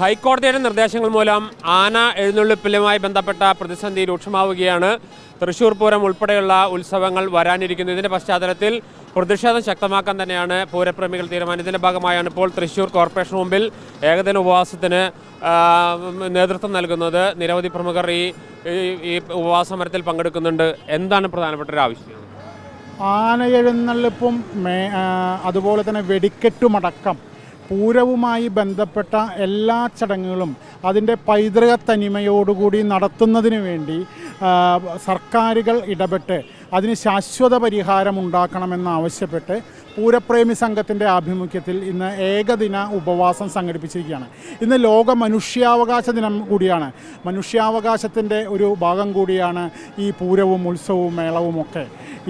ഹൈക്കോടതിയുടെ നിർദ്ദേശങ്ങൾ മൂലം ആന എഴുന്നള്ളിപ്പിലുമായി ബന്ധപ്പെട്ട പ്രതിസന്ധി രൂക്ഷമാവുകയാണ്. തൃശൂർ പൂരം ഉൾപ്പെടെയുള്ള ഉത്സവങ്ങൾ വരാനിരിക്കുന്നു. ഇതിന്റെ പശ്ചാത്തലത്തിൽ പ്രതിഷേധം ശക്തമാക്കാൻ തന്നെയാണ് പൂരപ്രേമികൾ തീരുമാനം. ഇതിന്റെ ഭാഗമായാണ് ഇപ്പോൾ തൃശൂർ കോർപ്പറേഷൻ മുമ്പിൽ ഏകദിന ഉപവാസത്തിന് നേതൃത്വം നൽകുന്നത്. നിരവധി പ്രമുഖർ ഈ ഈ- ഈ ഉപവാസ സമരത്തിൽ പങ്കെടുക്കുന്നുണ്ട്. എന്താണ് പ്രധാനപ്പെട്ട ഒരു ആവശ്യം? ആന എഴുന്നള്ളിപ്പും അതുപോലെ തന്നെ വെടിക്കെട്ടുമടക്കം പൂരവുമായി ബന്ധപ്പെട്ട എല്ലാ ചടങ്ങുകളും അതിന്റെ പൈതൃക തനിമയോടുകൂടി നടത്തുന്നതിന് വേണ്ടി സർക്കാരുകൾ ഇടപെട്ട് അതിന് ശാശ്വത പരിഹാരം ഉണ്ടാക്കണമെന്നാവശ്യപ്പെട്ട് പൂരപ്രേമി സംഘത്തിന്റെ ആഭിമുഖ്യത്തിൽ ഇന്ന് ഏകദിന ഉപവാസം സംഘടിപ്പിച്ചിരിക്കുകയാണ്. ഇന്ന് ലോക മനുഷ്യാവകാശ ദിനം കൂടിയാണ്. മനുഷ്യാവകാശത്തിന്റെ ഒരു ഭാഗം കൂടിയാണ് ഈ പൂരവും ഉത്സവവും മേളവും ഒക്കെ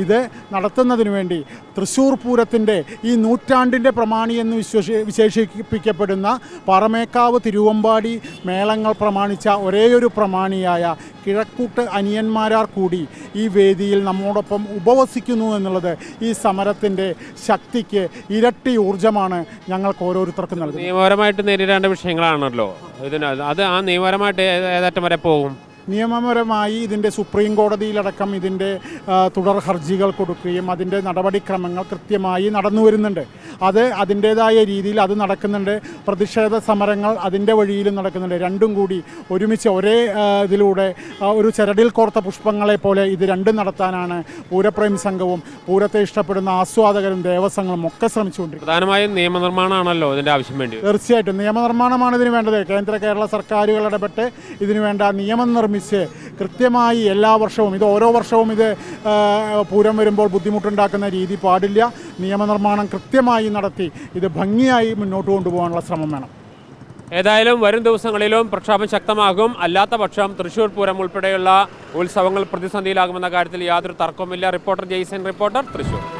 ഇത് നടത്തുന്നതിന് വേണ്ടി തൃശ്ശൂർ പൂരത്തിന്റെ ഈ നൂറ്റാണ്ടിന്റെ പ്രമാണി എന്ന് വിശ്വസി വിശേഷിപ്പിക്കപ്പെടുന്ന പാറമേക്കാവ് തിരുവമ്പാടി മേളങ്ങൾ പ്രമാണിച്ച ഒരേയൊരു പ്രമാണിയായ കിഴക്കൂട്ട് അനിയന്മാരാർ കൂടി ഈ വേദിയിൽ നമ്മോടൊപ്പം ഉപവസിക്കുന്നു എന്നുള്ളത് ഈ സമരത്തിന്റെ ശക്തിക്ക് ഇരട്ടി ഊർജമാണ് ഞങ്ങൾക്ക് ഓരോരുത്തർക്കും നൽകുന്നത്. നിയമപരമായിട്ട് നേരിടേണ്ട വിഷയങ്ങളാണല്ലോ. ഇതിന് അത് ആ നിയമപരമായിട്ട് ഏതറ്റം വരെ പോകും? നിയമപരമായി ഇതിന്റെ സുപ്രീം കോടതിയിലടക്കം ഇതിന്റെ തുടർ ഹർജികൾ കൊടുക്കുകയും അതിന്റെ നടപടിക്രമങ്ങൾ കൃത്യമായി നടന്നു വരുന്നുണ്ട്. അത് അതിന്റേതായ രീതിയിൽ അത് നടക്കുന്നുണ്ട്. പ്രതിഷേധ സമരങ്ങൾ അതിന്റെ വഴിയിലും നടക്കുന്നുണ്ട്. രണ്ടും കൂടി ഒരുമിച്ച് ഒരേ ഇതിലൂടെ ഒരു ചരടിൽ കോർത്ത പുഷ്പങ്ങളെ പോലെ ഇത് രണ്ടും നടത്താനാണ് പൂരപ്രേമി സംഘവും പൂരത്തെ ഇഷ്ടപ്പെടുന്ന ആസ്വാദകരും ദേവസ്വങ്ങളും ഒക്കെ ശ്രമിച്ചുകൊണ്ടിരിക്കുന്നത്. പ്രധാനമായും നിയമനിർമ്മാണമാണല്ലോ ഇതിന്റെ ആവശ്യം വേണ്ടി. തീർച്ചയായിട്ടും. നിയമനിർമ്മാണമാണ് ഇതിന് വേണ്ടത്. കേന്ദ്ര കേരള സർക്കാരുകൾ ഇടപെട്ട് ഇതിനു വേണ്ട നിയമം നിർമ്മിച്ച് കൃത്യമായി എല്ലാ വർഷവും ഇത് ഓരോ വർഷവും ഇത് പൂരം വരുമ്പോൾ ബുദ്ധിമുട്ടുണ്ടാക്കുന്ന രീതി പാടില്ല. നിയമനിർമ്മാണം കൃത്യമായി നടത്തി ഇത് ഭംഗിയായി മുന്നോട്ട് കൊണ്ടുപോകാനുള്ള ശ്രമം വേണം. ഏതായാലും വരും ദിവസങ്ങളിലും പ്രക്ഷോഭം ശക്തമാകും. അല്ലാത്ത പക്ഷം തൃശൂർ പൂരം ഉൾപ്പെടെയുള്ള ഉത്സവങ്ങൾ പ്രതിസന്ധിയിലാകുമെന്ന കാര്യത്തിൽ യാതൊരു തർക്കവുമില്ല. Reporter Jaison reporter Thrissur